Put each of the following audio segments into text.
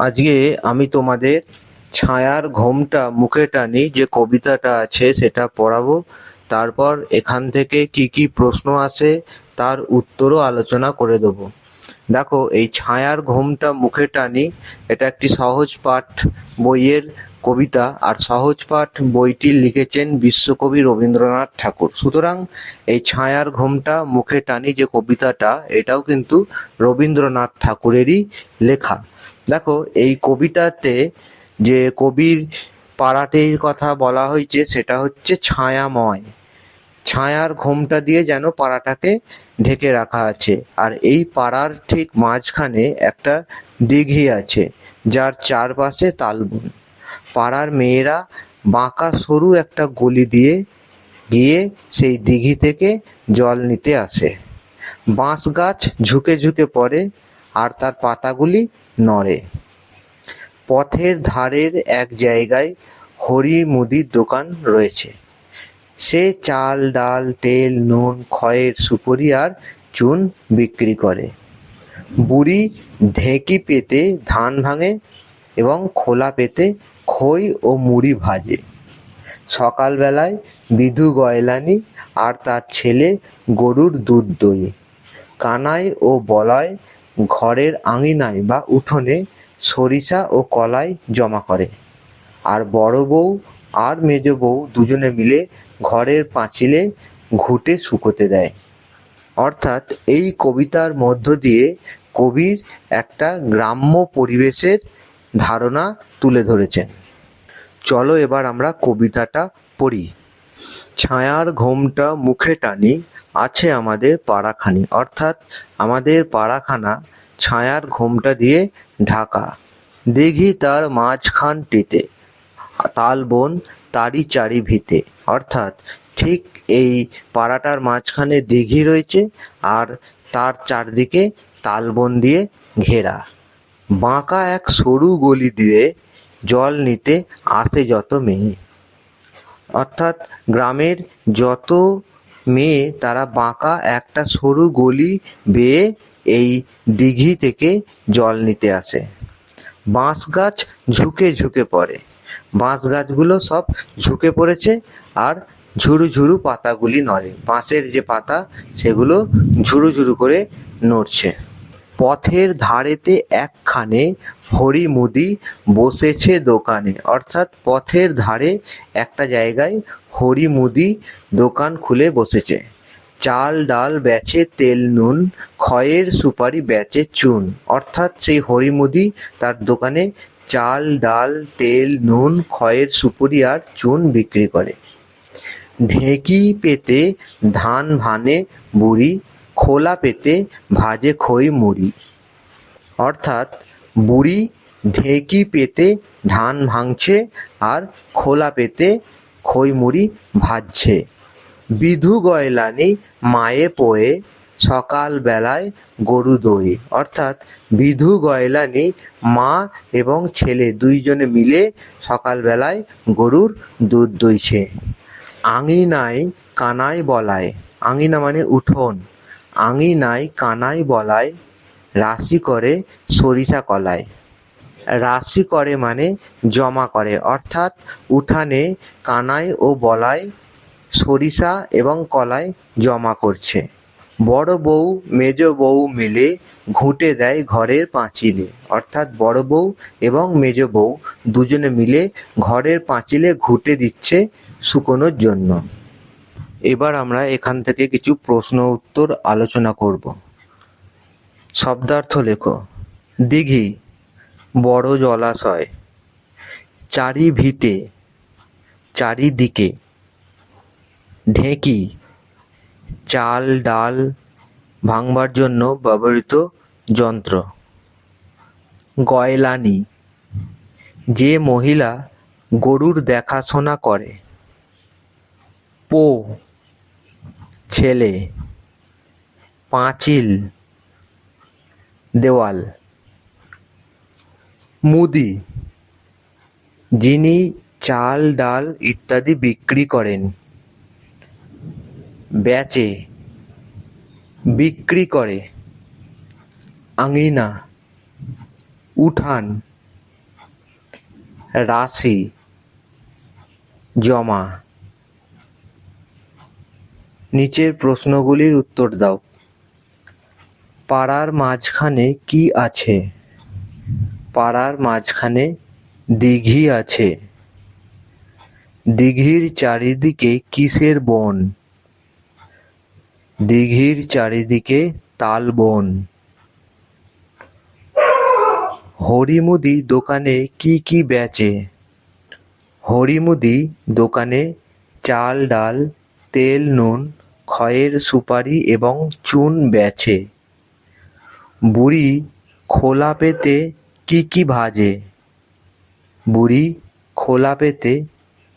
আজকে আমি তোমাদের ছায়ার ঘোমটা মুখে টানি যে কবিতাটা আছে সেটা পড়াবো। তারপর এখান থেকে কি কি প্রশ্ন আসে তার উত্তরও আলোচনা করে দেবো। দেখো, এই ছায়ার ঘোমটা মুখে টানি এটা একটি সহজ পাঠ বইয়ের কবিতা আর সহজ পাঠ বইটি লিখেছেন বিশ্বকবি রবীন্দ্রনাথ ঠাকুর। সুতরাং এই ছায়ার ঘোমটা মুখে টানি যে কবিতাটা, এটাও কিন্তু রবীন্দ্রনাথ ঠাকুরেরই লেখা। দেখো, এই কবিতাতে যে কবির পাড়াটির কথা বলা হয়েছে, সেটা হচ্ছে ছায়াময়। ছায়ার ঘোমটা দিয়ে যেন পাড়াটাকে ঢেকে রাখা আছে। আর এই পাড়ার ঠিক মাঝখানে একটা দিঘি আছে, যার চারপাশে তালবন। পাড়ার মেয়েরা বাঁকা সরু একটা গলি দিয়ে গিয়ে সেই দিঘি থেকে জল নিতে আসে। বাঁশ গাছ ঝুঁকে ঝুঁকে পড়ে আর তার পাতাগুলি নড়ে। পথের ধারের এক জায়গায় হরি মুদির দোকান রয়েছে। সে চাল, ডাল, তেল, নুন, খয়ের, সুপুরি আর চুন বিক্রি করে। বুড়ি ঢেঁকি পেতে ধান ভাঙে এবং খোলা পেতে খই ও মুড়ি ভাজে। সকালবেলায় বিধু গয়লানি আর তার ছেলে গরুর দুধ দই। কানাই ও বলয় ঘরের আঙিনায় বা উঠোনে সরিষা ও কলাই জমা করে। আর বড় বউ আর মেজ বউ দুজনে মিলে ঘরের পাঁচিলে ঘুঁটে শুকোতে দেয়। অর্থাৎ এই কবিতার মধ্য দিয়ে কবির একটা গ্রাম্য পরিবেশের ধারণা তুলে ধরেছেন। চলো এবার আমরা কবিতাটা পড়ি। ছায়ার ঘোমটা মুখে টানি, আছে আমাদের পাড়াখানি। অর্থাৎ আমাদের পাড়াখানা ছায়ার ঘোমটা দিয়ে ঢাকা। দিঘি তার মাঝখানটিতে তাল বন তারই চারি ভিতে অর্থাৎ ঠিক এই পাড়াটার মাঝখানে দিঘি রয়েছে আর তার চারদিকে তালবন দিয়ে ঘেরা। বাঁকা এক সরু গলি দিয়ে জল নিতে আসে যত মেয়ে। অর্থাৎ গ্রামের যত মেয়ে, তারা বাঁকা একটা সরু গলি বেয়ে এই দিঘি থেকে জল নিতে আসে। বাঁশ গাছ ঝুঁকে ঝুঁকে পড়ে। বাঁশ গাছগুলো সব ঝুঁকে পড়েছে আর ঝুরু ঝুরু পাতাগুলি নড়ে। বাঁশের যে পাতা, সেগুলো ঝুরু ঝুরু করে নড়ছে। পথের ধারেতে একখানে হরি মুদি বসেছে দোকানে। অর্থাৎ পথের ধারে একটা জায়গায় হরি মুদি দোকান খুলে বসেছে। চাল ডাল বেচে তেল নুন খয়ের সুপারি বেচে চুন। অর্থাৎ সেই হরিমুদি তার দোকানে চাল ডাল তেল নুন খয়ের সুপুরি আর চুন বিক্রি করে। ঢেঁকি পেতে ধান ভানে বুড়ি খোলা পেতে ভাজে খই মুড়ি। অর্থাৎ বুড়ি ঢেঁকি পেতে ধান ভাঙছে আর খোলা পেতে খই মুড়ি ভাজছে। বিধু গয়লানি মায়ে পোয়ে, সকাল বেলায় গরু দই অর্থাৎ বিধু গয়লানি মা এবং ছেলে দুইজনে মিলে সকালবেলায় গরুর দুধ দইছে। আঙিনায় কানাই বলায়। আঙিনা মানে উঠোন। আঙিনায় কানাই বলায়, রাশি করে, সরিষা কলায়। রাশি করে মানে জমা করে, অর্থাৎ উঠানে কানাই ও বলায় সরিষা এবং কলায় জমা করছে। বড় বউ, মেজ বউ মিলে ঘুঁটে দেয় ঘরের পাঁচিলে, অর্থাৎ বড় বউ এবং মেজ বউ দুজনে মিলে ঘরের পাঁচিলে ঘুঁটে দিচ্ছে শুকোনোর জন্য। এবার আমরা এখান থেকে কিছু প্রশ্ন উত্তর আলোচনা করব। শব্দার্থ লেখো। দিঘি, বড় জলাশয় চারি ভিতে চারিদিকে, ঢেঁকি, চাল ডাল ভাঙবার জন্য ব্যবহৃত যন্ত্র। গয়লানি, যে মহিলা গরুর দেখাশোনা করে। পো ছেলে, পাঁচিল, দেওয়াল। মুদি, যিনি চাল, ডাল ইত্যাদি বিক্রি করেন। বেচে, বিক্রি করে। আঙিনা, উঠান, রাশি, জমা। নিচের প্রশ্নগুলির উত্তর দাও। পাড়ার মাঝখানে কি আছে? পাড়ার মাঝখানে দিঘি আছে। দিঘির চারিদিকে কিসের বন? দিঘির চারিদিকে তাল বন। হরিমুদি দোকানে কি কি বেচে? হরিমুদি দোকানে চাল, ডাল, তেল, নুন খয়ের সুপারি এবং চুন বেচে বুড়ি খোলা পেতে কি কি ভাজে? বুড়ি খোলা পেতে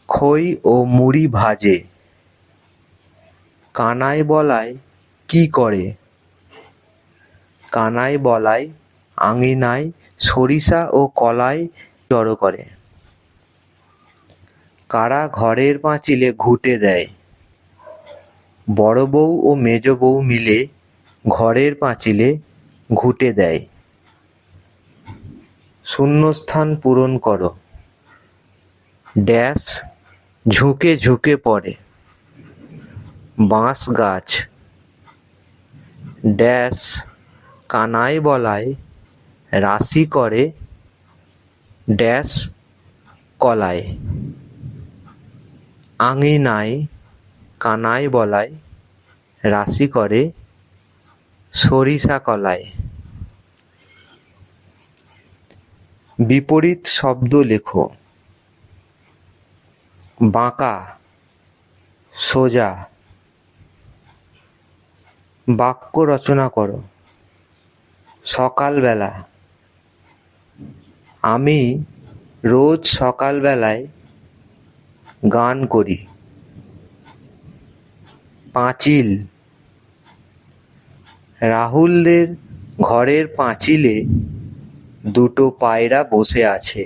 খই ও মুড়ি ভাজে। কানাই বলায় কি করে? কানাই বলায় আঙিনায় সরিষা ও কলাই জড়ো করে। কারা ঘরের পাঁচিলে ঘুঁটে দেয়? বড় বউ ও মেজ বউ মিলে ঘরের পাঁচিলে ঘুঁটে দেয়। শূন্যস্থান পূরণ করো। ড্যাশ ঝুঁকে ঝুঁকে পড়ে। বাঁশ গাছ। ড্যাশ কানাই বলায় রাশি করে, ড্যাশ কলায়। আঙিনায় কানাই বলায়, রাশি করে সরিষা কলায়। বিপরীত শব্দ লেখো। বাঁকা, সোজা। বাক্য রচনা করো। সকালবেলা। আমি রোজ সকালবেলায় গান করি। পাঁচিল। রাহুলদের ঘরের পাঁচিলে দুটো পায়রা বসে আছে।